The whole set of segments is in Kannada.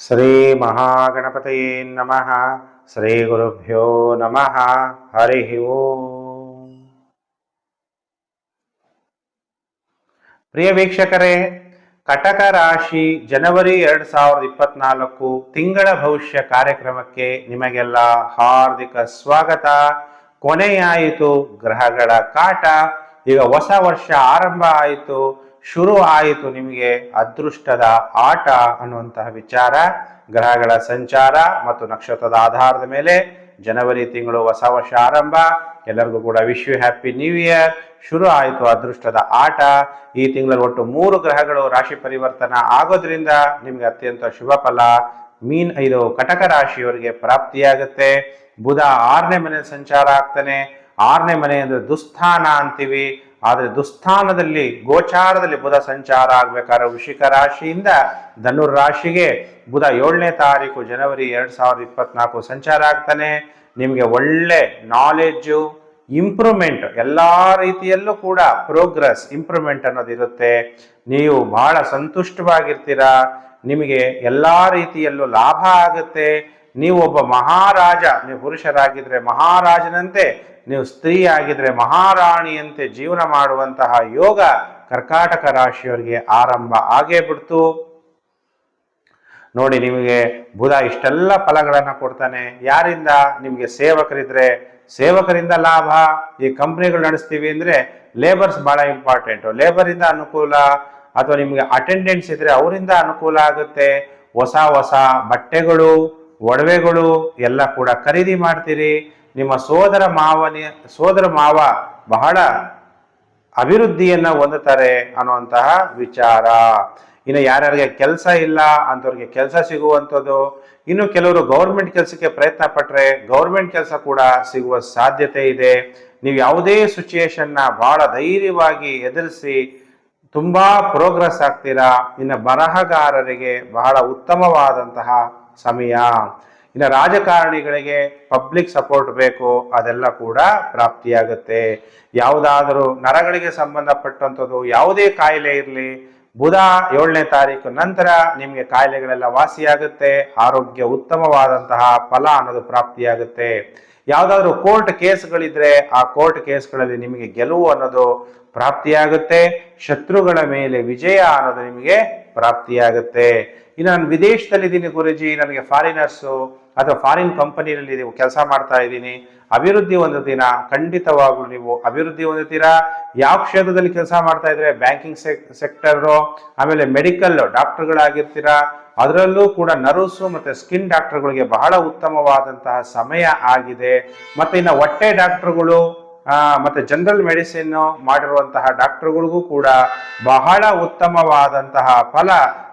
ಶ್ರೀ ಮಹಾಗಣಪತಯೇ ನಮಃ ಶ್ರೀ ಗುರುಭ್ಯೋ ನಮಃ ಹರಿ ಓಂ ಪ್ರಿಯ ವೀಕ್ಷಕರೇ ಕಟಕ ರಾಶಿ ಜನವರಿ ಎರಡು ಸಾವಿರದ ಇಪ್ಪತ್ನಾಲ್ಕು ತಿಂಗಳ ಭವಿಷ್ಯ ಕಾರ್ಯಕ್ರಮಕ್ಕೆ ನಿಮಗೆಲ್ಲ ಹಾರ್ದಿಕ ಸ್ವಾಗತ. ಕೊನೆಯಾಯಿತು ಗ್ರಹಗಳ ಕಾಟ. ಈಗ ಹೊಸ ವರ್ಷ ಆರಂಭ ಆಯಿತು. ಶುರು ಆಯಿತು ನಿಮಗೆ ಅದೃಷ್ಟದ ಆಟ ಅನ್ನುವಂತಹ ವಿಚಾರ. ಗ್ರಹಗಳ ಸಂಚಾರ ಮತ್ತು ನಕ್ಷತ್ರದ ಆಧಾರದ ಮೇಲೆ ಜನವರಿ ತಿಂಗಳು ಹೊಸ ವರ್ಷ ಆರಂಭ. ಎಲ್ಲರಿಗೂ ಕೂಡ wish you happy new year ಶುರು ಆಯಿತು ಅದೃಷ್ಟದ ಆಟ. ಈ ತಿಂಗಳಲ್ಲಿ ಒಟ್ಟು ಮೂರು ಗ್ರಹಗಳು ರಾಶಿ ಪರಿವರ್ತನ ಆಗೋದ್ರಿಂದ ನಿಮಗೆ ಅತ್ಯಂತ ಶುಭ ಫಲ. ಮೀನ್ ಇದು ಕಟಕ ರಾಶಿಯವರಿಗೆ ಪ್ರಾಪ್ತಿಯಾಗುತ್ತೆ. ಬುಧ ಆರನೇ ಮನೆ ಸಂಚಾರ ಆಗ್ತಾನೆ. ಆರನೇ ಮನೆ ಅಂದ್ರೆ ದುಸ್ಥಾನ ಅಂತೀವಿ. ಆದರೆ ದುಸ್ಥಾನದಲ್ಲಿ, ಗೋಚಾರದಲ್ಲಿ ಬುಧ ಸಂಚಾರ ಆಗ್ಬೇಕಾದ್ರೆ ವೃಷಿಕ ರಾಶಿಯಿಂದ ಧನುರ್ ರಾಶಿಗೆ ಬುಧ ಏಳನೇ ತಾರೀಕು ಜನವರಿ ಎರಡ್ ಸಾವಿರದ ಇಪ್ಪತ್ನಾಲ್ಕು ಸಂಚಾರ ಆಗ್ತಾನೆ. ನಿಮಗೆ ಒಳ್ಳೆ ನಾಲೆಡ್ಜು ಇಂಪ್ರೂವ್ಮೆಂಟ್ ಎಲ್ಲ ರೀತಿಯಲ್ಲೂ ಕೂಡ ಪ್ರೋಗ್ರೆಸ್ ಇಂಪ್ರೂವ್ಮೆಂಟ್ ಅನ್ನೋದು ಇರುತ್ತೆ. ನೀವು ಬಹಳ ಸಂತುಷ್ಟವಾಗಿರ್ತೀರಾ. ನಿಮಗೆ ಎಲ್ಲ ರೀತಿಯಲ್ಲೂ ಲಾಭ ಆಗುತ್ತೆ. ನೀವು ಒಬ್ಬ ಮಹಾರಾಜ, ನೀವು ಪುರುಷರಾಗಿದ್ರೆ ಮಹಾರಾಜನಂತೆ, ನೀವು ಸ್ತ್ರೀ ಆಗಿದ್ರೆ ಮಹಾರಾಣಿಯಂತೆ ಜೀವನ ಮಾಡುವಂತಹ ಯೋಗ ಕರ್ಕಾಟಕ ರಾಶಿಯವರಿಗೆ ಆರಂಭ ಆಗೇ ಬಿಡ್ತು. ನೋಡಿ, ನಿಮಗೆ ಬುಧ ಇಷ್ಟೆಲ್ಲ ಫಲಗಳನ್ನ ಕೊಡ್ತಾನೆ. ಯಾರಿಂದ? ನಿಮಗೆ ಸೇವಕರಿದ್ರೆ ಸೇವಕರಿಂದ ಲಾಭ. ಈ ಕಂಪ್ನಿಗಳು ನಡೆಸ್ತೀವಿ ಅಂದ್ರೆ ಲೇಬರ್ಸ್ ಬಹಳ ಇಂಪಾರ್ಟೆಂಟ್ ಲೇಬರ್ ಇಂದ ಅನುಕೂಲ ಅಥವಾ ನಿಮಗೆ ಅಟೆಂಡೆನ್ಸ್ ಇದ್ರೆ ಅವರಿಂದ ಅನುಕೂಲ ಆಗುತ್ತೆ. ಹೊಸ ಹೊಸ ಬಟ್ಟೆಗಳು ಒಡವೆಗಳು ಎಲ್ಲ ಕೂಡ ಖರೀದಿ ಮಾಡ್ತೀರಿ. ನಿಮ್ಮ ಸೋದರ ಮಾವನ, ಸೋದರ ಮಾವ ಬಹಳ ಅಭಿವೃದ್ಧಿಯನ್ನು ಹೊಂದುತ್ತಾರೆ ಅನ್ನುವಂತಹ ವಿಚಾರ. ಇನ್ನು ಯಾರ್ಯಾರಿಗೆ ಕೆಲಸ ಇಲ್ಲ ಅಂಥವ್ರಿಗೆ ಕೆಲಸ ಸಿಗುವಂಥದ್ದು, ಇನ್ನು ಕೆಲವರು ಗೌರ್ಮೆಂಟ್ ಕೆಲಸಕ್ಕೆ ಪ್ರಯತ್ನ ಪಟ್ಟರೆ ಗೌರ್ಮೆಂಟ್ ಕೆಲಸ ಕೂಡ ಸಿಗುವ ಸಾಧ್ಯತೆ ಇದೆ. ನೀವು ಯಾವುದೇ ಸಿಚುಯೇಷನ್ನ ಬಹಳ ಧೈರ್ಯವಾಗಿ ಎದುರಿಸಿ ತುಂಬಾ ಪ್ರೋಗ್ರೆಸ್ ಆಗ್ತೀರಾ. ಇನ್ನು ಬರಹಗಾರರಿಗೆ ಬಹಳ ಉತ್ತಮವಾದಂತಹ ಸಮಯ. ಇನ್ನು ರಾಜಕಾರಣಿಗಳಿಗೆ ಪಬ್ಲಿಕ್ ಸಪೋರ್ಟ್ ಬೇಕು, ಅದೆಲ್ಲ ಕೂಡ ಪ್ರಾಪ್ತಿಯಾಗುತ್ತೆ. ಯಾವುದಾದರೂ ನರಗಳಿಗೆ ಸಂಬಂಧಪಟ್ಟಂಥದ್ದು ಯಾವುದೇ ಕಾಯಿಲೆ ಇರಲಿ, ಬುಧ ಏಳನೇ ತಾರೀಕು ನಂತರ ನಿಮಗೆ ಕಾಯಿಲೆಗಳೆಲ್ಲ ವಾಸಿಯಾಗುತ್ತೆ, ಆರೋಗ್ಯ ಉತ್ತಮವಾದಂತಹ ಫಲ ಅನ್ನೋದು ಪ್ರಾಪ್ತಿಯಾಗುತ್ತೆ. ಯಾವುದಾದ್ರೂ ಕೋರ್ಟ್ ಕೇಸ್ಗಳಿದ್ರೆ ಆ ಕೋರ್ಟ್ ಕೇಸ್ಗಳಲ್ಲಿ ನಿಮಗೆ ಗೆಲುವು ಅನ್ನೋದು ಪ್ರಾಪ್ತಿಯಾಗುತ್ತೆ. ಶತ್ರುಗಳ ಮೇಲೆ ವಿಜಯ ಅನ್ನೋದು ನಿಮಗೆ ಪ್ರಾಪ್ತಿಯಾಗುತ್ತೆ. ಇನ್ನು ನಾನು ವಿದೇಶದಲ್ಲಿದ್ದೀನಿ ಗುರುಜಿ, ನನಗೆ ಫಾರಿನರ್ಸು ಅಥವಾ ಫಾರಿನ್ ಕಂಪನಿಯಲ್ಲಿ ನೀವು ಕೆಲಸ ಮಾಡ್ತಾ ಇದ್ದೀನಿ. ಅಭಿವೃದ್ಧಿ ಹೊಂದುತ್ತೀನ ಖಂಡಿತವಾಗ್ಲೂ ನೀವು ಅಭಿವೃದ್ಧಿ ಹೊಂದುತ್ತೀರಾ ಯಾವ ಕ್ಷೇತ್ರದಲ್ಲಿ ಕೆಲಸ ಮಾಡ್ತಾ ಇದ್ರೆ ಬ್ಯಾಂಕಿಂಗ್ ಸೆಕ್ಟರು, ಆಮೇಲೆ ಮೆಡಿಕಲ್ ಡಾಕ್ಟರ್ಗಳಾಗಿರ್ತೀರಾ. ಅದರಲ್ಲೂ ಕೂಡ ನರ್ಸು ಮತ್ತೆ ಸ್ಕಿನ್ ಡಾಕ್ಟರ್ಗಳಿಗೆ ಬಹಳ ಉತ್ತಮವಾದಂತಹ ಸಮಯ ಆಗಿದೆ. ಮತ್ತೆ ಇನ್ನು ಹೊಟ್ಟೆ ಡಾಕ್ಟರ್ಗಳು ಮತ್ತೆ ಜನರಲ್ ಮೆಡಿಸಿನ್ ಮಾಡಿರುವಂತಹ ಡಾಕ್ಟರ್ಗಳಿಗೂ ಕೂಡ ಬಹಳ ಉತ್ತಮವಾದಂತಹ ಫಲ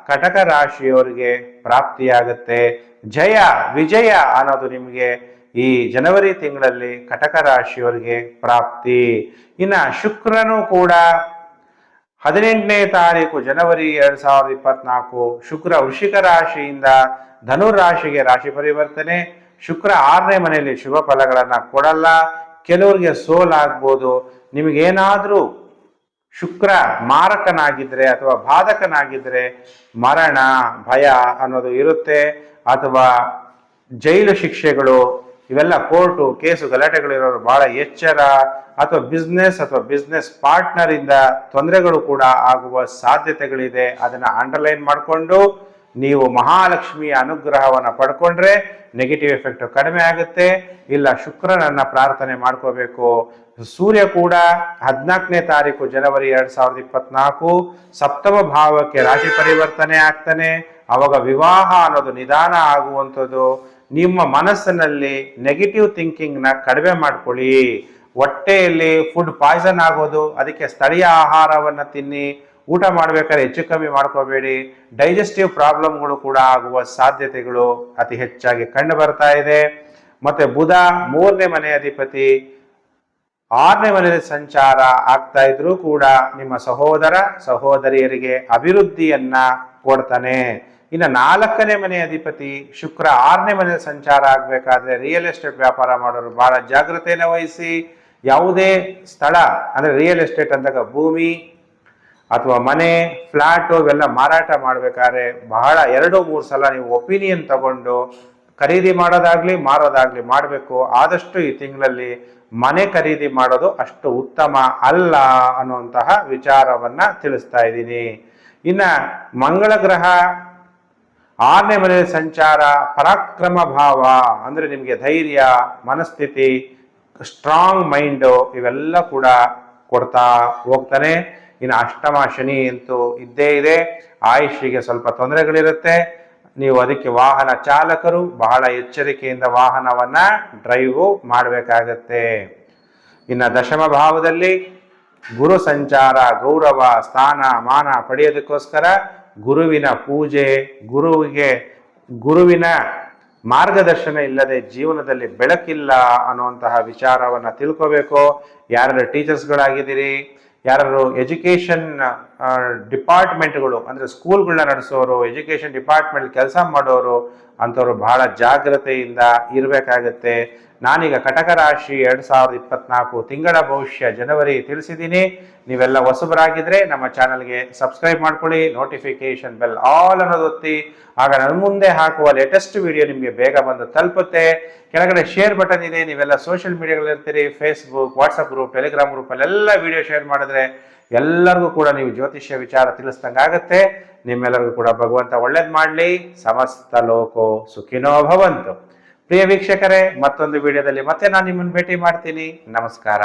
ಕಟಕ ರಾಶಿಯವರಿಗೆ ಪ್ರಾಪ್ತಿಯಾಗುತ್ತೆ. ಜಯ, ವಿಜಯ ಅನ್ನೋದು ನಿಮಗೆ ಈ ಜನವರಿ ತಿಂಗಳಲ್ಲಿ ಕಟಕ ರಾಶಿಯವರಿಗೆ ಪ್ರಾಪ್ತಿ. ಇನ್ನ ಶುಕ್ರನು ಕೂಡ ಹದಿನೆಂಟನೇ ತಾರೀಕು ಜನವರಿ ಎರಡ್ ಸಾವಿರದ ಇಪ್ಪತ್ನಾಲ್ಕು ಶುಕ್ರ ವೃಷಿಕ ರಾಶಿಯಿಂದ ಧನುರ್ ರಾಶಿಗೆ ರಾಶಿ ಪರಿವರ್ತನೆ. ಶುಕ್ರ ಆರನೇ ಮನೆಯಲ್ಲಿ ಶುಭ ಫಲಗಳನ್ನು ಕೊಡಲ್ಲ. ಕೆಲವರಿಗೆ ಸೋಲಾಗ್ಬೋದು ನಿಮಗೇನಾದರೂ ಶುಕ್ರ ಮಾರಕನಾಗಿದ್ರೆ ಅಥವಾ ಬಾಧಕನಾಗಿದ್ದರೆ ಮರಣ, ಭಯ ಅನ್ನೋದು ಇರುತ್ತೆ, ಅಥವಾ ಜೈಲು ಶಿಕ್ಷೆಗಳು, ಇವೆಲ್ಲ ಕೋರ್ಟು ಕೇಸು ಗಲಾಟೆಗಳು ಇರೋರು ಬಹಳ ಎಚ್ಚರ, ಅಥವಾ ಬಿಸ್ನೆಸ್ ಅಥವಾ ಬಿಸ್ನೆಸ್ ಪಾರ್ಟ್ನರ್ ಇಂದ ತೊಂದರೆಗಳು ಕೂಡ ಆಗುವ ಸಾಧ್ಯತೆಗಳಿದೆ. ಅದನ್ನ ಅಂಡರ್ಲೈನ್ ಮಾಡಿಕೊಂಡು ನೀವು ಮಹಾಲಕ್ಷ್ಮಿಯ ಅನುಗ್ರಹವನ್ನು ಪಡ್ಕೊಂಡ್ರೆ ನೆಗೆಟಿವ್ ಎಫೆಕ್ಟ್ ಕಡಿಮೆ ಆಗುತ್ತೆ. ಇಲ್ಲ, ಶುಕ್ರನನ್ನ ಪ್ರಾರ್ಥನೆ ಮಾಡ್ಕೋಬೇಕು. ಸೂರ್ಯ ಕೂಡ ಹದಿನಾಲ್ಕನೇ ತಾರೀಕು ಜನವರಿ ಎರಡ್ ಸಾವಿರದ ಇಪ್ಪತ್ನಾಲ್ಕು ಸಪ್ತಮ ಭಾವಕ್ಕೆ ರಾಶಿ ಪರಿವರ್ತನೆ ಆಗ್ತಾನೆ. ಅವಾಗ ವಿವಾಹ ಅನ್ನೋದು ನಿಧಾನ ಆಗುವಂಥದ್ದು. ನಿಮ್ಮ ಮನಸ್ಸಿನಲ್ಲಿ ನೆಗೆಟಿವ್ ಥಿಂಕಿಂಗ್ನ ಕಡಿಮೆ ಮಾಡ್ಕೊಳ್ಳಿ. ಹೊಟ್ಟೆಯಲ್ಲಿ ಫುಡ್ ಪಾಯ್ಸನ್ ಆಗೋದು, ಅದಕ್ಕೆ ಸ್ಥಳೀಯ ಆಹಾರವನ್ನ ತಿನ್ನಿ. ಊಟ ಮಾಡಬೇಕಾದ್ರೆ ಹೆಚ್ಚು ಕಮ್ಮಿ ಮಾಡ್ಕೋಬೇಡಿ. ಡೈಜೆಸ್ಟಿವ್ ಪ್ರಾಬ್ಲಮ್ಗಳು ಕೂಡ ಆಗುವ ಸಾಧ್ಯತೆಗಳು ಅತಿ ಹೆಚ್ಚಾಗಿ ಕಂಡು ಬರ್ತಾ ಇದೆ. ಮತ್ತೆ ಬುಧ ಮೂರನೇ ಮನೆ ಅಧಿಪತಿ ಆರನೇ ಮನೆಯಲ್ಲಿ ಸಂಚಾರ ಆಗ್ತಾ ಇದ್ರೂ ಕೂಡ ನಿಮ್ಮ ಸಹೋದರ, ಸಹೋದರಿಯರಿಗೆ ಅಭಿವೃದ್ಧಿಯನ್ನ ಕೊಡ್ತಾನೆ. ಇನ್ನು ನಾಲ್ಕನೇ ಮನೆ ಅಧಿಪತಿ ಶುಕ್ರ ಆರನೇ ಮನೆ ಸಂಚಾರ ಆಗ್ಬೇಕಾದ್ರೆ ರಿಯಲ್ ಎಸ್ಟೇಟ್ ವ್ಯಾಪಾರ ಮಾಡೋರು ಬಹಳ ಜಾಗ್ರತೆಯನ್ನು ವಹಿಸಿ. ಯಾವುದೇ ಸ್ಥಳ ಅಂದ್ರೆ ರಿಯಲ್ ಎಸ್ಟೇಟ್ ಅಂದಾಗ ಭೂಮಿ ಅಥವಾ ಮನೆ ಫ್ಲ್ಯಾಟು ಇವೆಲ್ಲ ಮಾರಾಟ ಮಾಡಬೇಕಾದ್ರೆ ಬಹಳ ಎರಡು ಮೂರು ಸಲ ನೀವು ಒಪಿನಿಯನ್ ತಗೊಂಡು ಖರೀದಿ ಮಾಡೋದಾಗ್ಲಿ, ಮಾರೋದಾಗ್ಲಿ ಮಾಡಬೇಕು. ಆದಷ್ಟು ಈ ತಿಂಗಳಲ್ಲಿ ಮನೆ ಖರೀದಿ ಮಾಡೋದು ಅಷ್ಟು ಉತ್ತಮ ಅಲ್ಲ ಅನ್ನುವಂತಹ ವಿಚಾರವನ್ನ ತಿಳಿಸ್ತಾ ಇದ್ದೀನಿ. ಇನ್ನ ಮಂಗಳ ಗ್ರಹ, ಆರನೇ ಮನೆ ಸಂಚಾರ, ಪರಾಕ್ರಮ ಭಾವ ಅಂದ್ರೆ ನಿಮಗೆ ಧೈರ್ಯ, ಮನಸ್ಥಿತಿ ಸ್ಟ್ರಾಂಗ್ ಮೈಂಡು ಇವೆಲ್ಲ ಕೂಡ ಕೊಡ್ತಾ ಹೋಗ್ತಾನೆ. ಇನ್ನು ಅಷ್ಟಮ ಶನಿ ಅಂತೂ ಇದ್ದೇ ಇದೆ. ಆಯುಷಿಗೆ ಸ್ವಲ್ಪ ತೊಂದರೆಗಳಿರುತ್ತೆ. ನೀವು ಅದಕ್ಕೆ ವಾಹನ ಚಾಲಕರು ಬಹಳ ಎಚ್ಚರಿಕೆಯಿಂದ ವಾಹನವನ್ನ ಡ್ರೈವ್ ಮಾಡಬೇಕಾಗತ್ತೆ. ಇನ್ನು ದಶಮ ಭಾವದಲ್ಲಿ ಗುರು ಸಂಚಾರ, ಗೌರವ, ಸ್ಥಾನ, ಮಾನ ಪಡೆಯೋದಕ್ಕೋಸ್ಕರ ಗುರುವಿನ ಪೂಜೆ, ಗುರುವಿಗೆ, ಗುರುವಿನ ಮಾರ್ಗದರ್ಶನ ಇಲ್ಲದೆ ಜೀವನದಲ್ಲಿ ಬೆಳಕಿಲ್ಲ ಅನ್ನುವಂತಹ ವಿಚಾರವನ್ನ ತಿಳ್ಕೋಬೇಕು. ಯಾರು ಟೀಚರ್ಸ್ಗಳಾಗಿದ್ದೀರಿ ಯಾರು ಎಜುಕೇಷನ್ ಡಿಪಾರ್ಟ್ಮೆಂಟ್ಗಳು ಅಂದರೆ ಸ್ಕೂಲ್ಗಳನ್ನ ನಡೆಸೋರು ಎಜುಕೇಷನ್ ಡಿಪಾರ್ಟ್ಮೆಂಟ್ ಕೆಲಸ ಮಾಡೋರು ಅಂಥವ್ರು ಬಹಳ ಜಾಗ್ರತೆಯಿಂದ ಇರಬೇಕಾಗತ್ತೆ. ನಾನೀಗ ಕಟಕ ರಾಶಿ ಎರಡು ಸಾವಿರದ ಇಪ್ಪತ್ನಾಲ್ಕು ತಿಂಗಳ ಭವಿಷ್ಯ ಜನವರಿ ತಿಳಿಸಿದ್ದೀನಿ ನೀವೆಲ್ಲ ಹೊಸಬರಾಗಿದ್ರೆ ನಮ್ಮ ಚಾನಲ್ಗೆ ಸಬ್ಸ್ಕ್ರೈಬ್ ಮಾಡ್ಕೊಳ್ಳಿ ನೋಟಿಫಿಕೇಶನ್ ಬೆಲ್ ಆಲ್ ಅನ್ನೋದು ಒತ್ತಿ. ಆಗ ನನ್ನ ಮುಂದೆ ಹಾಕುವ ಲೇಟೆಸ್ಟ್ ವಿಡಿಯೋ ನಿಮಗೆ ಬೇಗ ಬಂದು ತಲುಪುತ್ತೆ. ಕೆಳಗಡೆ ಶೇರ್ ಬಟನ್ ಇದೆ, ನೀವೆಲ್ಲ ಸೋಷಿಯಲ್ ಮೀಡಿಯಾಗಳಿರ್ತೀರಿ ಫೇಸ್ಬುಕ್ ವಾಟ್ಸಪ್ ಗ್ರೂಪ್ ಟೆಲಿಗ್ರಾಮ್ ಗ್ರೂಪಲ್ಲೆಲ್ಲ ವಿಡಿಯೋ ಶೇರ್ ಮಾಡಿದ್ರೆ ಎಲ್ಲರಿಗೂ ಕೂಡ ನೀವು ಜ್ಯೋತಿಷ್ಯ ವಿಚಾರ ತಿಳಿಸ್ದಂಗಾಗತ್ತೆ ನಿಮ್ಮೆಲ್ಲರಿಗೂ ಕೂಡ ಭಗವಂತ ಒಳ್ಳೇದು ಮಾಡಲಿ. ಸಮಸ್ತ ಲೋಕೋ ಸುಖಿನೋ ಭವಂತು. ಪ್ರಿಯ ವೀಕ್ಷಕರೇ, ಮತ್ತೊಂದು ವಿಡಿಯೋದಲ್ಲಿ ಮತ್ತೆ ನಾನು ನಿಮ್ಮನ್ನು ಭೇಟಿ ಮಾಡ್ತೀನಿ. ನಮಸ್ಕಾರ.